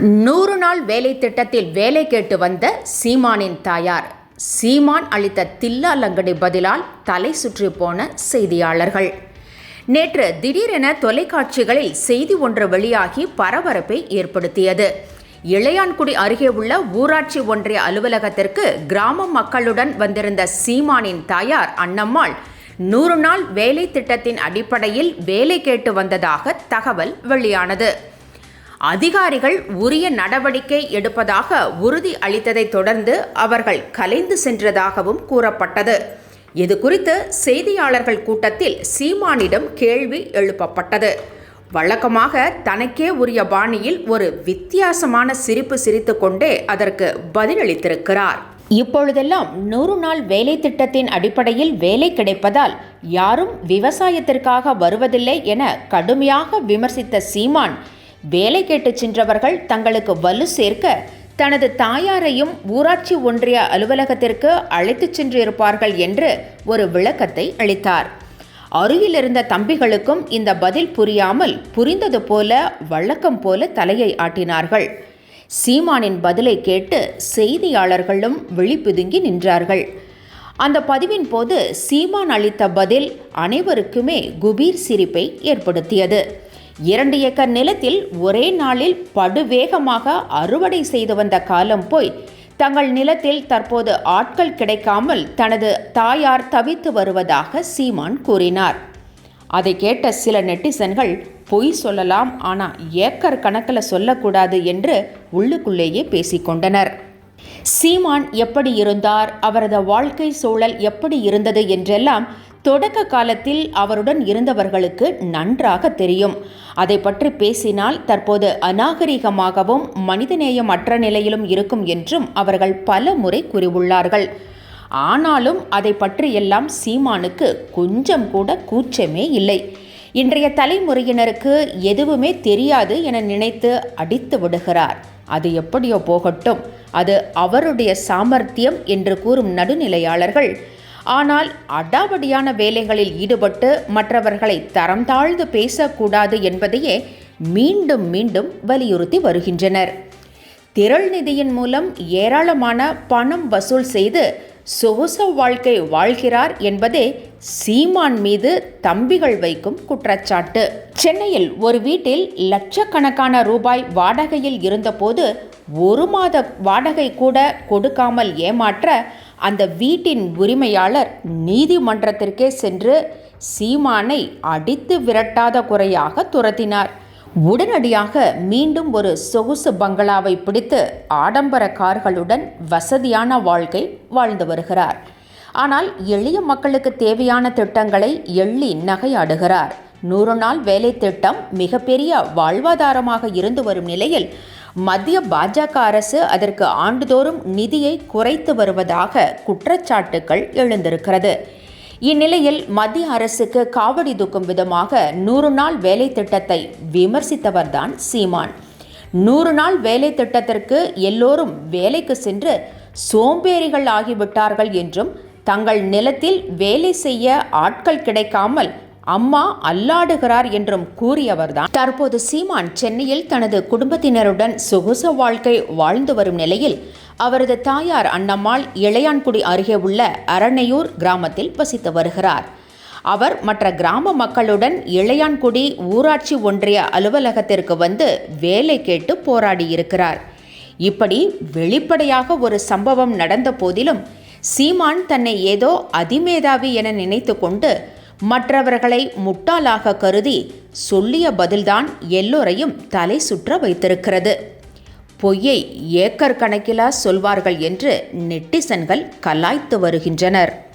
நூறு நாள் வேலை திட்டத்தில் வேலை கேட்டு வந்த சீமானின் தாயார். சீமான் அளித்த தில்லா லங்கடி பதிலால் தலை சுற்றி போன செய்தியாளர்கள். நேற்று திடீரென தொலைக்காட்சிகளில் செய்தி ஒன்று வெளியாகி பரபரப்பை ஏற்படுத்தியது. இளையான்குடி அருகே உள்ள ஊராட்சி ஒன்றிய அலுவலகத்திற்கு கிராம மக்களுடன் வந்திருந்த சீமானின் தாயார் அன்னம்மாள் நூறு நாள் வேலை திட்டத்தின் அடிப்படையில் வேலை கேட்டு வந்ததாக தகவல் வெளியானது. அதிகாரிகள் உரிய நடவடிக்கை எடுப்பதாக உறுதி அளித்ததை தொடர்ந்து அவர்கள் கலைந்து சென்றதாகவும் கூறப்பட்டது. இது குறித்து செய்தியாளர்கள் கூட்டத்தில் சீமானிடம் கேள்வி எழுப்பப்பட்டது. வழக்கமாக தனக்கே உரிய பாணியில் ஒரு வித்தியாசமான சிரிப்பு சிரித்துக்கொண்டே அதற்கு பதிலளித்திருக்கிறார். இப்பொழுதெல்லாம் நூறு நாள் வேலை திட்டத்தின் அடிப்படையில் வேலை கிடைப்பதால் யாரும் விவசாயத்திற்காக வருவதில்லை என கடுமையாக விமர்சித்த சீமான் வேலை கேட்டு சென்றவர்கள் தங்களுக்கு வலு சேர்க்க தனது தாயாரையும் ஊராட்சி ஒன்றிய அலுவலகத்திற்கு அழைத்துச் சென்றிருப்பார்கள் என்று ஒரு விளக்கத்தை அளித்தார். அருகிலிருந்த தம்பிகளுக்கும் இந்த பதில் புரியாமல் புரிந்தது போல வழக்கம் போல தலையை ஆட்டினார்கள். சீமானின் பதிலை கேட்டு செய்தியாளர்களும் விழிப்புதுங்கி நின்றார்கள். அந்த பதிவின் போது சீமான் அளித்த பதில் அனைவருக்குமே குபீர் சிரிப்பை ஏற்படுத்தியது. இரண்டு ஏக்கர் நிலத்தில் ஒரே நாளில் படுவேகமாக அறுவடை செய்து வந்த காலம் போய் தங்கள் நிலத்தில் தற்போது ஆட்கள் கிடைக்காமல் தனது தாயார் தவித்து வருவதாக சீமான் கூறினார். அதை கேட்ட சில நெட்டிசன்கள் பொய் சொல்லலாம் ஆனால் ஏக்கர் கணக்கில் சொல்லக்கூடாது என்று உள்ளுக்குள்ளேயே பேசிக்கொண்டனர் சீமான் எப்படி இருந்தார் அவரது வாழ்க்கை சூழல் எப்படி இருந்தது என்றெல்லாம் தொடக்க காலத்தில் அவருடன் இருந்தவர்களுக்கு நன்றாக தெரியும். அதை பற்றி பேசினால் தற்போது அநாகரிகமாகவும் மனிதநேயம் அற்ற நிலையிலும் இருக்கும் என்றும் அவர்கள் பல முறை கூறியுள்ளார்கள். ஆனாலும் அதை பற்றியெல்லாம் சீமானுக்கு கொஞ்சம் கூட கூச்சமே இல்லை. இன்றைய தலைமுறையினருக்கு எதுவுமே தெரியாது என நினைத்து அடித்து விடுகிறார். அது எப்படியோ போகட்டும். அது அவருடைய சாமர்த்தியம் என்று கூறும் நடுநிலையாளர்கள் ஆனால் அடாவடியான வேலைகளில் ஈடுபட்டு மற்றவர்களை தரம் தாழ்ந்து பேசக்கூடாது என்பதையே மீண்டும் மீண்டும் வலியுறுத்தி வருகின்றனர். திரள் நிதியின் மூலம் ஏராளமான பணம் வசூல் செய்து சொகுச வாழ்க்கை வாழ்கிறார் என்பதே சீமான் மீது தம்பிகள் வைக்கும் குற்றச்சாட்டு. சென்னையில் ஒரு வீட்டில் லட்சக்கணக்கான ரூபாய் வாடகையில் இருந்தபோது ஒரு மாத வாடகை கூட கொடுக்காமல் ஏமாற்ற அந்த வீட்டின் உரிமையாளர் நீதிமன்றத்திற்கே சென்று சீமானை அடித்து விரட்டாத குறையாக துரத்தினார். உடனடியாக மீண்டும் ஒரு சொகுசு பங்களாவை பிடித்து ஆடம்பர கார்களுடன் வசதியான வாழ்க்கை வாழ்ந்து வருகிறார். ஆனால் எளிய மக்களுக்கு தேவையான திட்டங்களை எள்ளி நகையாடுகிறார். நூறு நாள் வேலை திட்டம் மிகப்பெரிய வாழ்வாதாரமாக இருந்து வரும் நிலையில் மத்திய பாஜக அரசு அதற்கு ஆண்டுதோறும் நிதியை குறைத்து வருவதாக குற்றச்சாட்டுகள் எழுந்திருக்கிறது. இந்நிலையில் மத்திய அரசுக்கு காவடி தூக்கும் விதமாக நூறு நாள் வேலை திட்டத்தை விமர்சித்தவர்தான் சீமான். நூறு நாள் வேலை திட்டத்திற்கு எல்லோரும் வேலைக்கு சென்று சோம்பேறிகள் ஆகிவிட்டார்கள் என்றும் தங்கள் நிலத்தில் வேலை செய்ய ஆட்கள் கிடைக்காமல் அம்மா அல்லாடுகிறார் என்றும் கூறியவர்தான். தற்போது சீமான் சென்னையில் தனது குடும்பத்தினருடன் சொகுச வாழ்க்கை வாழ்ந்து வரும் நிலையில் அவரது தாயார் அன்னம்மாள் இளையான்குடி அருகே உள்ள அரணையூர் கிராமத்தில் வசித்து வருகிறார். அவர் மற்ற கிராம மக்களுடன் இளையான்குடி ஊராட்சி ஒன்றிய அலுவலகத்திற்கு வந்து வேலை கேட்டு போராடியிருக்கிறார். இப்படி வெளிப்படையாக ஒரு சம்பவம் நடந்த போதிலும் சீமான் தன்னை ஏதோ அதிமேதாவி என நினைத்து கொண்டு மற்றவர்களை முட்டாளாக கருதி சொல்லிய பதில்தான் எல்லோரையும் தலை சுற்ற வைத்திருக்கிறது. பொய்யை ஏக்கர் கணக்கிலா சொல்வார்கள் என்று நெட்டிசன்கள் கலாய்த்து வருகின்றனர்.